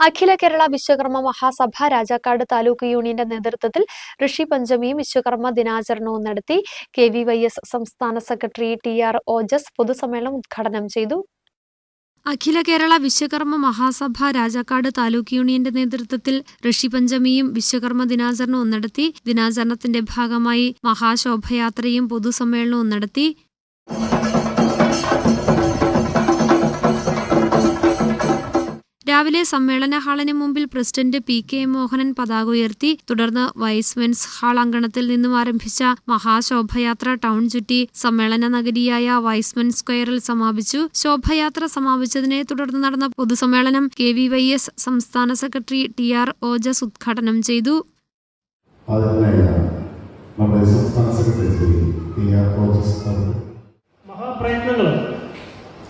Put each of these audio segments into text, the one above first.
അഖില കേരള വിശ്വകർമ്മ മഹാസഭ രാജാക്കാട് താലൂക്ക് യൂണിയന്റെ നേതൃത്വത്തിൽ ഋഷി പഞ്ചമിയും വിശ്വകർമ്മ ദിനാചരണവും നടത്തി. കെ വി വൈ എസ് സംസ്ഥാന സെക്രട്ടറി ടി ആർ ഓജസ് പൊതുസമ്മേളനം ഉദ്ഘാടനം ചെയ്തു. അഖില കേരള വിശ്വകർമ്മ മഹാസഭ രാജാക്കാട് താലൂക്ക് യൂണിയന്റെ നേതൃത്വത്തിൽ ഋഷി പഞ്ചമിയും വിശ്വകർമ്മ ദിനാചരണവും നടത്തി. ദിനാചരണത്തിന്റെ ഭാഗമായി മഹാശോഭയാത്രയും പൊതുസമ്മേളനവും നടത്തി. രാവിലെ സമ്മേളന ഹാളിന് മുമ്പിൽ പ്രസിഡന്റ് പി കെ മോഹനൻ പതാക ഉയർത്തി തുടർന്ന് വൈസ്മെൻസ് ഹാൾ അങ്കണത്തിൽ നിന്നും ആരംഭിച്ച മഹാശോഭയാത്ര ടൗൺ ചുറ്റി സമ്മേളന നഗരിയായ വൈസ്മെൻ സ്ക്വയറിൽ സമാപിച്ചു. ശോഭയാത്ര സമാപിച്ചതിനെ തുടർന്ന് നടന്ന പൊതുസമ്മേളനം കെ വി വൈ എസ് സംസ്ഥാന സെക്രട്ടറി ടി ആർ ഓജസ് ഉദ്ഘാടനം ചെയ്തു. നമ്മുടെ സംസ്ഥാന സെക്രട്ടറി ടി ആർ ഓജസ് മഹാപ്രയത്നങ്ങൾ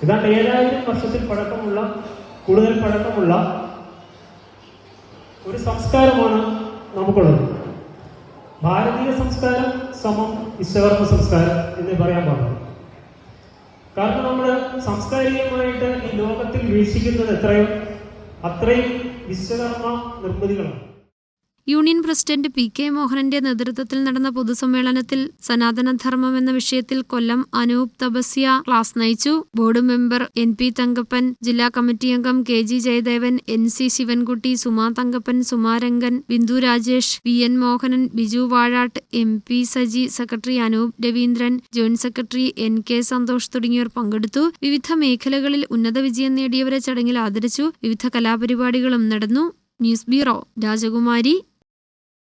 ഏതാണ്ട് ഏഴായിരം വർഷത്തിൽ പഴക്കമുള്ള കൂടുതൽ പഴക്കമുള്ള ഒരു സംസ്കാരമാണ് നമുക്കുള്ളത്. ഭാരതീയ സംസ്കാരം സമം വിശ്വകർമ്മ സംസ്കാരം എന്ന് പറയാൻ പാടില്ല. കാരണം നമ്മൾ സാംസ്കാരികമായിട്ട് ഈ ലോകത്തിൽ വീക്ഷിക്കുന്നത് എത്രയും അത്രയും വിശ്വകർമ്മ നിർമ്മിതികളാണ്. യൂണിയൻ പ്രസിഡന്റ് പി കെ മോഹനന്റെ നേതൃത്വത്തിൽ നടന്ന പൊതുസമ്മേളനത്തിൽ സനാതനധർമ്മം എന്ന വിഷയത്തിൽ കൊല്ലം അനൂപ് തപസ്യ ക്ലാസ് നയിച്ചു. Board member N P Thankappan ജില്ലാ കമ്മിറ്റി അംഗം K G Jayadevan N C Sivankutty Suma Thankappan Sumarangan Bindu Rajesh V N Mohanan Biju Vazhatt M P Saji secretary Anoop Raveendran joint secretary N K Santhosh തുടങ്ങിയവർ പങ്കെടുത്തു. വിവിധ മേഖലകളിൽ ഉന്നത വിജയം നേടിയവരെ ചടങ്ങിൽ ആദരിച്ചു. വിവിധ കലാപരിപാടികളും നടന്നു. ന്യൂസ് ബ്യൂറോ രാജകുമാരി.